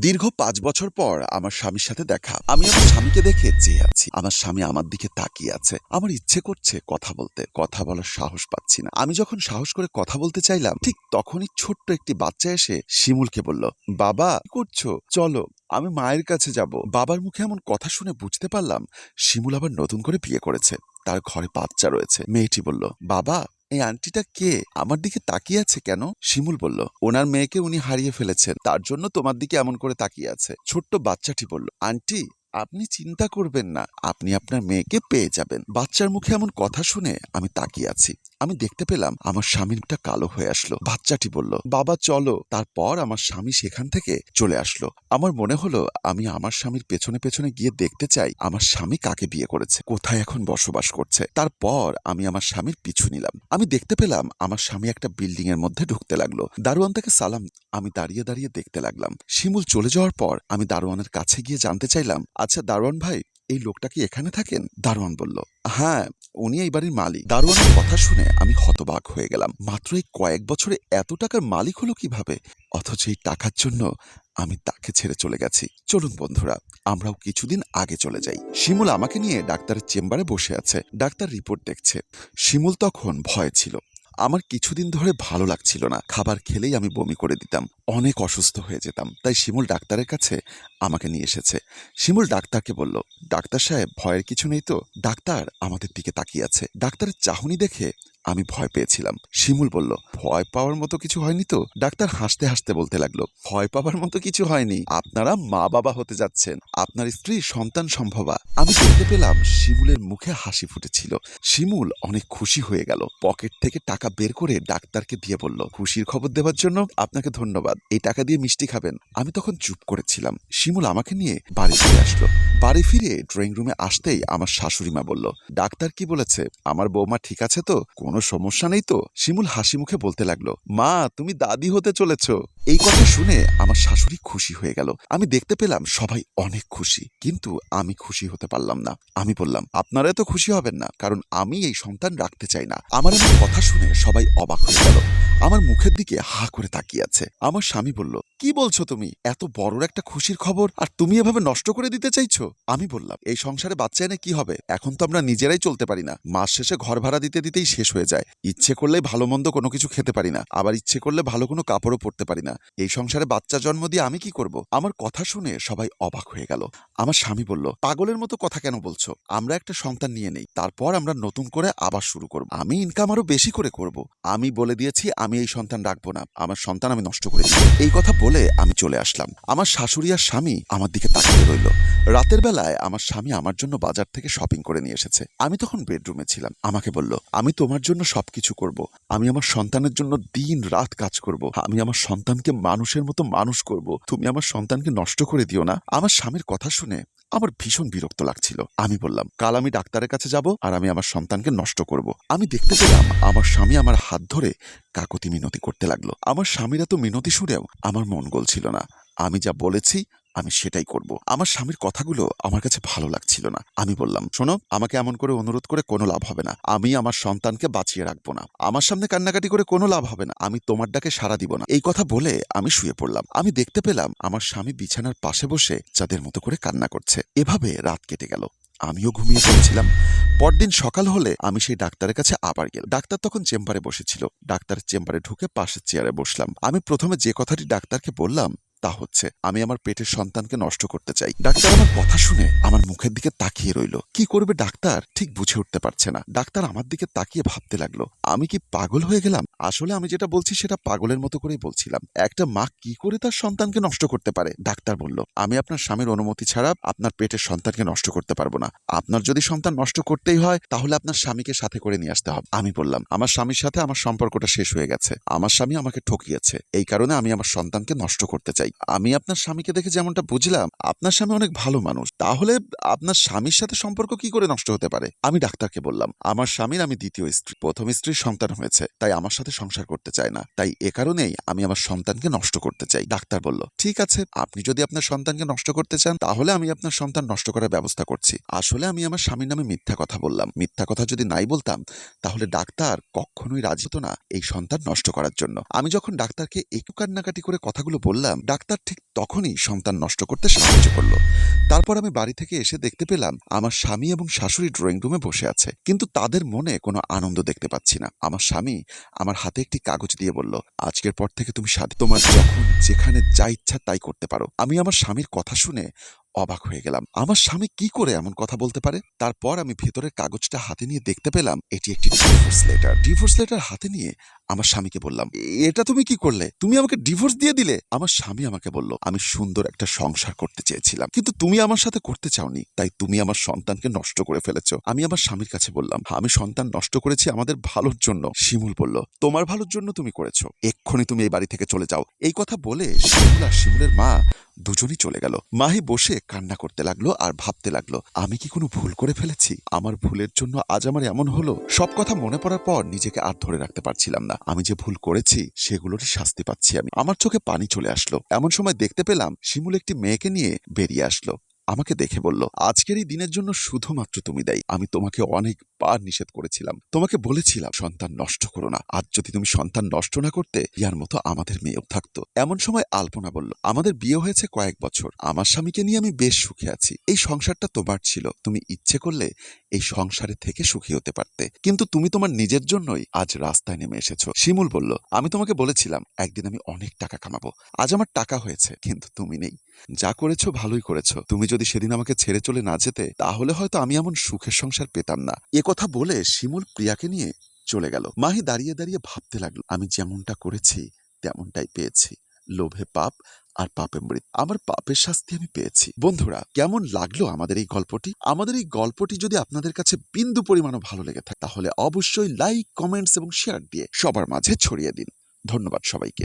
দীর্ঘ পাঁচ বছর পর আমার স্বামীর সাথে দেখা। আমি আমার স্বামীকে দেখে চেয়ে আছি। আমার স্বামী আমার দিকে তাকিয়ে আছে। আমার ইচ্ছে করছে কথা বলতে। কথা বলার সাহস পাচ্ছি না। আমি যখন সাহস করে কথা বলতে চাইলাম, ঠিক তখনই ছোট্ট একটি বাচ্চা এসে শিমুলকে বলল, বাবা, কি করছ? চলো, আমি মায়ের কাছে যাব। বাবার মুখে এমন কথা শুনে বুঝতে পারলাম, শিমুল আবার নতুন করে বিয়ে করেছে। তার ঘরে বাচ্চা রয়েছে। মেয়েটি বলল, বাবা এই আন্টিটা কে? আমার দিকে তাকিয়ে আছে কেন? শিমুল বলল, ওনার মেয়েকে উনি হারিয়ে ফেলেছেন। তার জন্য তোমার দিকে এমন করে তাকিয়ে আছে। ছোট্ট বাচ্চাটি বলল, আন্টি, আপনি চিন্তা করবেন না। আপনি আপনার মেয়েকে পেয়ে যাবেন। বাচ্চার মুখে এমন কথা শুনে আমি তাকিয়ে আছি। আমি দেখতে পেলাম আমার স্বামীরটা কালো হয়ে আসলো। বাচ্চাটি বলল, বাবা, চলো। তারপর আমার স্বামী সেখান থেকে চলে আসলো। আমার মনে হলো, আমি আমার স্বামীর পেছনে পেছনে গিয়ে দেখতে চাই, আমার স্বামী কাকে বিয়ে করেছে, কোথায় এখন বসবাস করছে। তারপর আমি আমার স্বামীর পিছু নিলাম। আমি দেখতে পেলাম, আমার স্বামী একটা বিল্ডিং এর মধ্যে ঢুকতে লাগল। দারোয়ান তাকে সালাম, আমি দাঁড়িয়ে দাঁড়িয়ে দেখতে লাগলাম। শিমুল চলে যাওয়ার পর আমি দারোয়ানের কাছে গিয়ে জানতে চাইলাম আচ্ছা দারোয়ান ভাই, এই লোকটা কি এখানে থাকেন? দারোয়ান বলল হ্যাঁ উনি এই বাড়ির মালিক। দারোয়ানের কথা শুনে আমি হতবাক হয়ে গেলাম। মাত্র এই কয়েক বছরে এত টাকার মালিক হলো কীভাবে? অথচ এই টাকার জন্য আমি তাকে ছেড়ে চলে গেছি। চলুন বন্ধুরা, আমরাও কিছুদিন আগে চলে যাই। শিমুল আমাকে নিয়ে ডাক্তারের চেম্বারে বসে আছে। ডাক্তার রিপোর্ট দেখছে। শিমুল তখন ভয় ছিল। আমার কিছুদিন ধরে ভালো লাগছিল না। খাবার খেলেই আমি বমি করে দিতাম। অনেক অসুস্থ হয়ে যেতাম। তাই শিমুল ডাক্তারের কাছে আমাকে নিয়ে এসেছে। শিমুল ডাক্তারকে বলল, ডাক্তার সাহেব, ভয়ের কিছু নেই তো? ডাক্তার আমাদের দিকে তাকিয়ে আছে। ডাক্তারের চাহনি দেখে আমি ভয় পেয়েছিলাম। শিমুল বলল, ভয় পাওয়ার মতো কিছু হয়নি তো? ডাক্তার হাসতে হাসতে বলতে লাগল, ভয় পাওয়ার মতো কিছু হয়নি। আপনারা মা বাবা হতে যাচ্ছেন। আপনার স্ত্রী সন্তান সম্ভবা। আমি দেখতে পেলাম শিমুলের মুখে হাসি ফুটেছিল। শিমুল অনেক খুশি হয়ে গেল। পকেট থেকে টাকা বের করে ডাক্তারকে দিয়ে বলল, খুশির খবর দেওয়ার জন্য আপনাকে ধন্যবাদ। এই টাকা দিয়ে মিষ্টি খাবেন। আমি তখন চুপ করেছিলাম। শিমুল আমাকে নিয়ে বাড়ি ফিরে আসলো। বাড়ি ফিরে ড্রয়িং রুমে আসতেই আমার শাশুড়ি মা বলল, ডাক্তার কি বলেছে? আমার বৌমা ঠিক আছে তো? কোনো সমস্যা নেই তো? শিমুল হাসি মুখে বলতে লাগল মা তুমি দাদি হতে চলেছ। এই কথা শুনে আমার শাশুড়ি খুশি হয়ে গেল। আমি দেখতে পেলাম সবাই অনেক খুশি, কিন্তু আমি খুশি হতে পারলাম না। আমি বললাম, আপনারা তো খুশি হবেন না, কারণ আমি এই সন্তান রাখতে চাই না। আমার এমন কথা শুনে সবাই অবাক হয়ে গেল। আমার মুখের দিকে হা করে তাকিয়ে আছে। আমার স্বামী বলল, কি বলছো তুমি? এত বড় একটা খুশির খবর, আর তুমি এভাবে নষ্ট করে দিতে চাইছো? আমি বললাম, এই সংসারে বাচ্চা এনে কি হবে? এখন তো আমরা নিজেরাই চলতে পারি না। মাস শেষে ঘর ভাড়া দিতে দিতেই শেষ হয়ে যায়। ইচ্ছে করলে ভালো মন্দ কোনো কিছু খেতে পারি না। আবার ইচ্ছে করলে ভালো কোনো কাপড়ও পরতে পারি না। এই সংসারে বাচ্চা জন্ম দিয়ে আমি কি করব? আমার কথা শুনে সবাই অবাক হয়ে গেল। আমার স্বামী বলল, পাগলের মতো কথা কেন বলছো? আমরা একটা সন্তান নিয়ে নেই। তারপর আমরা নতুন করে আবার শুরু করব। আমি ইনকাম আরও বেশি করে করব। আমি বলে দিয়েছি, আমি এই সন্তান রাখব না। আমার সন্তান আমি নষ্ট করে দিব এই কথা বলে আমি চলে আসলাম। আমার শাশুড়ি আর স্বামী আমার দিকে তাকিয়ে রইল। রাতের বেলায় আমার স্বামী আমার জন্য বাজার থেকে শপিং করে নিয়ে এসেছে। আমি তখন বেডরুমে ছিলাম। আমাকে বলল, আমি তোমার জন্য সবকিছু করব। আমি আমার সন্তানের জন্য দিন রাত কাজ করব। আমি আমার সন্তানকে মানুষের মতো মানুষ করব। তুমি আমার সন্তানকে নষ্ট করে দিও না। আমার স্বামীর কথা শুনে আমার ভীষণ বিরক্ত লাগছিল। আমি বললাম, কাল আমি ডাক্তারের কাছে যাব আর আমি আমার সন্তানকে নষ্ট করব। আমি দেখতে পেলাম, আমার স্বামী আমার হাত ধরে কাকতি মিনতি করতে লাগল। আমার স্বামীরা তো মিনতি শুনেও আমার মন গলছিল না। আমি যা বলেছি আমি সেটাই করব। আমার স্বামীর কথাগুলো আমার কাছে ভালো লাগছিল না। আমি বললাম, শোনো, আমাকে এমন করে অনুরোধ করে কোনো লাভ হবে না। আমি আমার সন্তানকে বাঁচিয়ে রাখব না। আমার সামনে কান্নাকাটি করে কোনো লাভ হবে না। আমি তোমার ডাকে সাড়া দিব না। এই কথা বলে আমি শুয়ে পড়লাম। আমি দেখতে পেলাম আমার স্বামী বিছানার পাশে বসে যাদের মতো করে কান্না করছে। এভাবে রাত কেটে গেল। আমিও ঘুমিয়ে পড়েছিলাম। পরদিন সকাল হলে আমি সেই ডাক্তারের কাছে আবার গেলাম। ডাক্তার তখন চেম্বারে বসেছিল। ডাক্তারের চেম্বারে ঢুকে পাশের চেয়ারে বসলাম। আমি প্রথমে যে কথাটি ডাক্তারকে বললাম তা হচ্ছে, আমি আমার পেটের সন্তানকে নষ্ট করতে চাই। ডাক্তার আমার কথা শুনে আমার মুখের দিকে তাকিয়ে রইল। কি করবে ডাক্তার? ঠিক বুঝে উঠতে পারছে না। ডাক্তার আমার দিকে তাকিয়ে ভাবতে লাগল, আমি কি পাগল হয়ে গেলাম? আসলে আমি যেটা বলছি সেটা পাগলের মতো করেই বলছিলাম। একটা মা কি করে তার সন্তানকে নষ্ট করতে পারে? ডাক্তার বলল, আমি আপনার স্বামীর অনুমতি ছাড়া আপনার পেটের সন্তানকে নষ্ট করতে পারব না। আপনার যদি সন্তান নষ্ট করতেই হয়, তাহলে আপনার স্বামীকে সাথে করে নিয়ে আসতে হবে। আমি বললাম, আমার স্বামীর সাথে আমার সম্পর্কটা শেষ হয়ে গেছে। আমার স্বামী আমাকে ঠকিয়েছে। এই কারণে আমি আমার সন্তানকে নষ্ট করতে চাই। আমি আপনার স্বামীকে দেখে যেমনটা বুঝলাম, আপনার স্বামী অনেক ভালো মানুষ। তাহলে আপনার স্বামীর সাথে সম্পর্ক কি করে নষ্ট হতে পারে? আমি ডাক্তারকে বললাম, আমার স্বামীর আমি দ্বিতীয় স্ত্রী। প্রথম স্ত্রীর সন্তান হয়েছে, তাই আমার সাথে সংসার করতে চায় না। তাই এ কারণেই আমি আমার সন্তানকে নষ্ট করতে চাই। ডাক্তার বলল, ঠিক আছে, আপনি যদি আপনার সন্তানকে নষ্ট করতে চান, তাহলে আমি আপনার সন্তান নষ্ট করার ব্যবস্থা করছি। আসলে আমি আমার স্বামীর নামে মিথ্যা কথা বললাম। মিথ্যা কথা যদি নাই বলতাম, তাহলে ডাক্তার কখনোই রাজি হতো না এই সন্তান নষ্ট করার জন্য। আমি যখন ডাক্তারকে একটু কান্নাকাটি করে কথাগুলো বললাম, ডাক্তার ঠিক তখনই সন্তান নষ্ট করতে সাহায্য করল। তারপর আমি বাড়ি থেকে এসে দেখতে পেলাম, আমার স্বামী এবং শাশুড়ি ড্রয়িং রুমে বসে আছে। কিন্তু তাদের মনে কোনো আনন্দ দেখতে পাচ্ছি না। আমার স্বামী আমার হাতে একটি কাগজ দিয়ে বলল, আজকের পর থেকে তুমি স্বাধীন। তোমার যখন যেখানে যা ইচ্ছা তাই করতে পারো। আমি আমার স্বামীর কথা শুনে অবাক হয়ে গেলাম। আমার স্বামী কি করে এমন কথা বলতে পারে? তারপর আমি ভেতরের কাগজটা হাতে নিয়ে দেখতে পেলাম, এটি একটি ডিভোর্স লেটার ডিভোর্স লেটার হাতে নিয়ে আমার স্বামীকে বললাম, এটা তুমি কি করলে? তুমি আমাকে ডিভোর্স দিয়ে দিলে? আমার স্বামী আমাকে বলল, আমি সুন্দর একটা সংসার করতে চেয়েছিলাম, কিন্তু তুমি আমার সাথে করতে চাওনি, তাই তুমি আমার সন্তানকে নষ্ট করে ফেলেছো। আমি আমার স্বামীর কাছে বললাম, আমি সন্তান নষ্ট করেছি আমাদের ভালোর জন্য। শিমুল বলল, তোমার ভালোর জন্য তুমি করেছ। এক্ষুনি তুমি এই বাড়ি থেকে চলে যাও। এই কথা বলে শিমুল আর শিমুলের মা দুজনই চলে গেল। মাহি বসে কান্না করতে লাগল আর ভাবতে লাগল, আমি কি কোনো ভুল করে ফেলেছি? আমার ভুলের জন্য আজ আমার এমন হলো? সব কথা মনে পড়ার পর নিজেকে আর ধরে রাখতে পারছিলাম না। আমি যে ভুল করেছি, সেগুলোরই শাস্তি পাচ্ছি আমি। আমার চোখে পানি চলে আসলো। এমন সময় দেখতে পেলাম শিমুল একটি মেয়েকে নিয়ে বেরিয়ে আসলো। আমাকে দেখে বলল, আজকের এই দিনের জন্য শুধুমাত্র তুমি দেয়। আমি তোমাকে অনেকবার নিষেধ করেছিলাম। তোমাকে বলেছিলাম, সন্তান নষ্ট করো না। আজ যদি তুমি সন্তান নষ্ট না করতে, ইয়ার মতো আমাদের মেয়েও থাকতো। এমন সময় আলপনা বলল, আমাদের বিয়ে হয়েছে কয়েক বছর। আমার স্বামীকে নিয়ে আমি বেশ সুখে আছি। এই সংসারটা তোমার ছিল। তুমি ইচ্ছে করলে এই সংসারে থেকে সুখী হতে পারতে। কিন্তু তুমি তোমার নিজের জন্যই আজ রাস্তায় নেমে এসেছ। শিমুল বলল, আমি তোমাকে বলেছিলাম, একদিন আমি অনেক টাকা কামাবো। আজ আমার টাকা হয়েছে, কিন্তু তুমি নেই। যা করেছ ভালোই করেছ। তুমি যদি সেদিন আমাকে ছেড়ে চলে না যেতে, তাহলে হয়তো আমি এমন সুখের সংসার পেতাম না। এ কথা বলে শিমুল প্রিয়াকে নিয়ে চলে গেল। মাহি দাঁড়িয়ে দাঁড়িয়ে ভাবতে লাগল, আমি যেমনটা করেছি, তেমনটাই পেয়েছি। লোভে পাপ আর পাপে মৃত আমার পাপের শাস্তি আমি পেয়েছি। বন্ধুরা, কেমন লাগল আমাদের এই গল্পটি? আমাদের এই গল্পটি যদি আপনাদের কাছে বিন্দু পরিমাণও ভালো লেগে থাকে, তাহলে অবশ্যই লাইক কমেন্টস এবং শেয়ার দিয়ে সবার মাঝে ছড়িয়ে দিন। ধন্যবাদ সবাইকে।